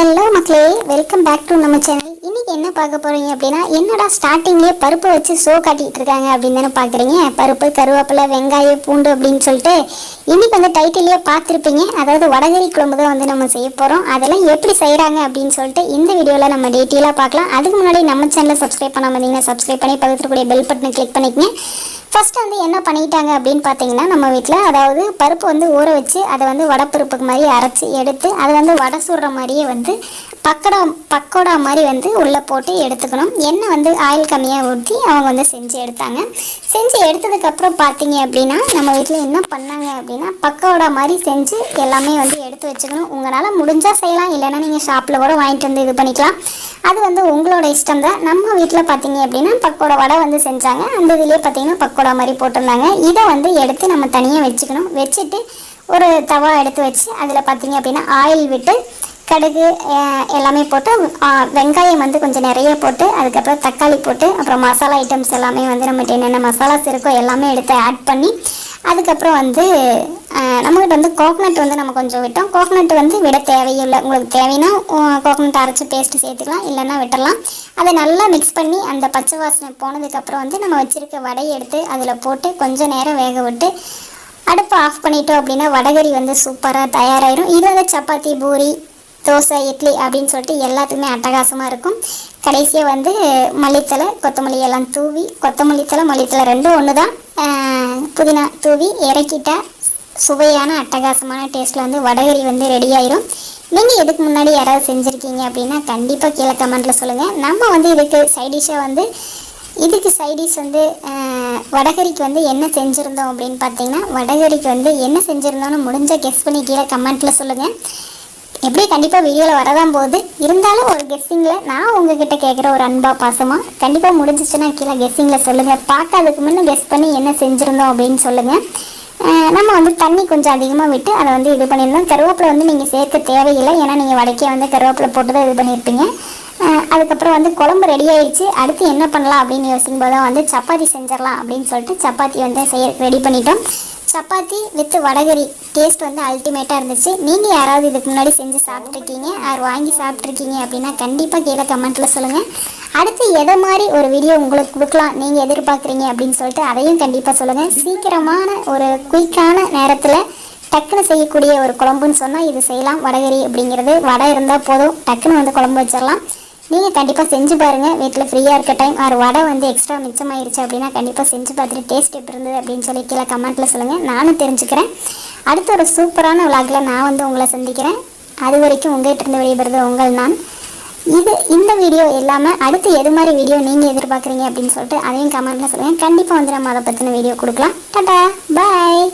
Hello மக்களே. Welcome back to நம்ம channel என்ன பார்க்க போறீங்க அப்படின்னா என்னடா ஸ்டார்டிங்லேயே பருப்பு வச்சு ஷோ காட்டிகிட்டு இருக்காங்க அப்படின்னு தானே பார்க்குறீங்க. பருப்பு கருவேப்பிலை வெங்காயம் பூண்டு அப்படின்னு சொல்லிட்டு இன்றைக்கி வந்து டைட்டிலேயே பார்த்துருப்பீங்க. அதாவது வடகறி குழம்பு தான் வந்து நம்ம செய்ய போகிறோம் அதெல்லாம் எப்படி செய்கிறாங்க அப்படின்னு சொல்லிட்டு இந்த வீடியோவில் நம்ம டீட்டெயிலாக பார்க்கலாம். அதுக்கு முன்னாடி நம்ம சேனலை சப்ஸ்கிரைப் பண்ணாமல் இருந்தீங்கன்னா சப்ஸ்கிரைப் பண்ணி பக்கத்தில் கூடிய பெல் பட்டனை கிளிக் பண்ணிக்கங்க. ஃபர்ஸ்ட் வந்து என்ன பண்ணிட்டாங்க அப்படின்னு பார்த்தீங்கன்னா நம்ம வீட்டில் அதாவது பருப்பு வந்து ஊற வச்சு அதை வந்து வடப்பருப்புக்கு மாதிரி அரைச்சி எடுத்து அதை வந்து வடை சுடுற மாதிரியே வந்து பக்கடா பக்கோடா மாதிரி வந்து உள்ளே போட்டு எடுத்துக்கணும். எண்ணெய் வந்து ஆயில் கம்மியாக ஊற்றி அவங்க வந்து செஞ்சு எடுத்தாங்க. செஞ்சு எடுத்ததுக்கப்புறம் பார்த்தீங்க அப்படின்னா நம்ம வீட்டில் என்ன பண்ணாங்க அப்படின்னா பக்கோடா மாதிரி செஞ்சு எல்லாமே வந்து எடுத்து வச்சுக்கணும். உங்களால் முடிஞ்சால் செய்யலாம் இல்லைன்னா நீங்கள் ஷாப்பில் கூட வாங்கிட்டு வந்து இது பண்ணிக்கலாம். அது வந்து உங்களோட இஷ்டம் தான். நம்ம வீட்டில் பார்த்தீங்க அப்படின்னா பக்கோடா வடை வந்து செஞ்சாங்க. அந்த இதுலேயே பார்த்தீங்கன்னா பக்கோடா மாதிரி போட்டிருந்தாங்க. இதை வந்து எடுத்து நம்ம தனியாக வச்சுக்கணும். வச்சுட்டு ஒரு தவா எடுத்து வச்சு அதில் பார்த்தீங்க அப்படின்னா ஆயில் விட்டு கடுகு எல்லாமே போட்டு வெங்காயம் வந்து கொஞ்சம் நிறைய போட்டு அதுக்கப்புறம் தக்காளி போட்டு அப்புறம் மசாலா ஐட்டம்ஸ் எல்லாமே வந்து நம்மகிட்ட என்னென்ன மசாலாஸ் இருக்கோ எல்லாமே எடுத்து ஆட் பண்ணி அதுக்கப்புறம் வந்து நம்மகிட்ட வந்து கோகனட் வந்து நம்ம கொஞ்சம் விட்டோம். கோகனட் வந்து விட தேவையில்லை. உங்களுக்கு தேவைன்னா கோகனட் அரைச்சி பேஸ்ட் சேர்த்துக்கலாம். இல்லைன்னா விட்டுறலாம். அதை நல்லா மிக்ஸ் பண்ணி அந்த பச்சை வாசனை போனதுக்கப்புறம் வந்து நம்ம வச்சுருக்க வடையை எடுத்து அதில் போட்டு கொஞ்சம் நேரம் வேக விட்டு அடுப்பை ஆஃப் பண்ணிட்டோம் அப்படின்னா வடகரி வந்து சூப்பராக தயாராகிடும் இது வந்து சப்பாத்தி பூரி தோசை இட்லி அப்படின்னு சொல்லிட்டு எல்லாத்துக்குமே அட்டகாசமாக இருக்கும். கடைசியாக வந்து மல்லித்தலை கொத்தமல்லி எல்லாம் தூவி கொத்தமல்லி தலை மல்லித்தலை ரெண்டும் ஒன்று தான் புதினா தூவி இறக்கிட்டா சுவையான அட்டகாசமான டேஸ்ட்டில் வந்து வடகரி வந்து ரெடி ஆயிரும். நீங்கள் இதுக்கு முன்னாடி யாராவது செஞ்சுருக்கீங்க அப்படின்னா கண்டிப்பாக கீழே கமெண்ட்டில் சொல்லுங்கள் நம்ம வந்து இதுக்கு சைடிஷாக வந்து இதுக்கு சைடிஷ் வந்து வடகரிக்கு வந்து என்ன செஞ்சுருந்தோம் அப்படின்னு பார்த்தீங்கன்னா வடகரிக்கு வந்து என்ன செஞ்சுருந்தோம்னு முடிஞ்ச கெஸ் பண்ணி கீழே கமெண்ட்டில் சொல்லுங்கள் எப்படி கண்டிப்பாக வீடியோவில் வரதான் போகுது. இருந்தாலும் ஒரு கெஸ்ஸிங்கில் நான் உங்ககிட்ட கேட்குற ஒரு அன்பா பாசமாக கண்டிப்பாக முடிஞ்சிச்சுன்னா கீழே கெஸ்ஸிங்கில் சொல்லுங்கள் பார்க்காததுக்கு முன்னே கெஸ் பண்ணி என்ன செஞ்சுருந்தோம் அப்படின்னு சொல்லுங்கள் நம்ம வந்து தண்ணி கொஞ்சம் அதிகமாக விட்டு அதை வந்து இது பண்ணியிருந்தோம் கருவேப்பிலை வந்து நீங்கள் சேர்க்க தேவையில்லை. ஏன்னா நீங்கள் வடக்கே வந்து கருவேப்பிலை போட்டு தான் இது பண்ணியிருப்பீங்க. அதுக்கப்புறம் வந்து குழம்பு ரெடி ஆயிடுச்சு. அடுத்து என்ன பண்ணலாம் அப்படின்னு யோசிக்கும் போது தான் வந்து சப்பாத்தி செஞ்சிடலாம் அப்படின்னு சொல்லிட்டு சப்பாத்தி வந்து செய்ய ரெடி பண்ணிட்டோம். சப்பாத்தி வித் வடகரி டேஸ்ட் வந்து அல்டிமேட்டாக இருந்துச்சு. நீங்கள் யாராவது இதுக்கு முன்னாடி செஞ்சு சாப்பிட்ருக்கீங்க யார் வாங்கி சாப்பிட்ருக்கீங்க அப்படின்னா கண்டிப்பாக கீழே கமெண்ட்டில் சொல்லுங்கள் அடுத்து எதை மாதிரி ஒரு வீடியோ உங்களுக்கு கொடுக்கலாம் நீங்கள் எதிர்பார்க்குறீங்க அப்படின்னு சொல்லிட்டு அதையும் கண்டிப்பாக சொல்லுங்கள் சீக்கிரமான ஒரு குயிக்கான நேரத்தில் டக்குன்னு செய்யக்கூடிய ஒரு குழம்புன்னு சொன்னால் இது செய்யலாம். வடகரி அப்படிங்கிறது வடை இருந்தால் போதும். டக்குன்னு வந்து குழம்பு வச்சிடலாம். நீங்கள் கண்டிப்பாக செஞ்சு பாருங்கள் வீட்டில் ஃப்ரீயாக இருக்க டைம் ஒரு வடை வந்து எக்ஸ்ட்ரா மிச்சமாயிருச்சு அப்படின்னா கண்டிப்பாக செஞ்சு பார்த்துட்டு டேஸ்ட் எப்படி இருந்தது அப்படின்னு சொல்லி கீழே கமெண்ட்டில் சொல்லுங்கள் நானும் தெரிஞ்சுக்கிறேன். அடுத்த ஒரு சூப்பரான விளாகில் நான் வந்து உங்களை சந்திக்கிறேன். அது வரைக்கும் உங்கள்கிட்ட இருந்து வெளியிடுறது உங்கள் நான். இது இந்த வீடியோ இல்லாமல் அடுத்து எது மாதிரி வீடியோ நீங்கள் எதிர்பார்க்குறீங்க அப்படின்னு சொல்லிட்டு அதையும் கமெண்ட்டில் சொல்லுங்கள் கண்டிப்பாக வந்து நம்ம அதை பற்றின வீடியோ கொடுக்கலாம். டாடா பாய்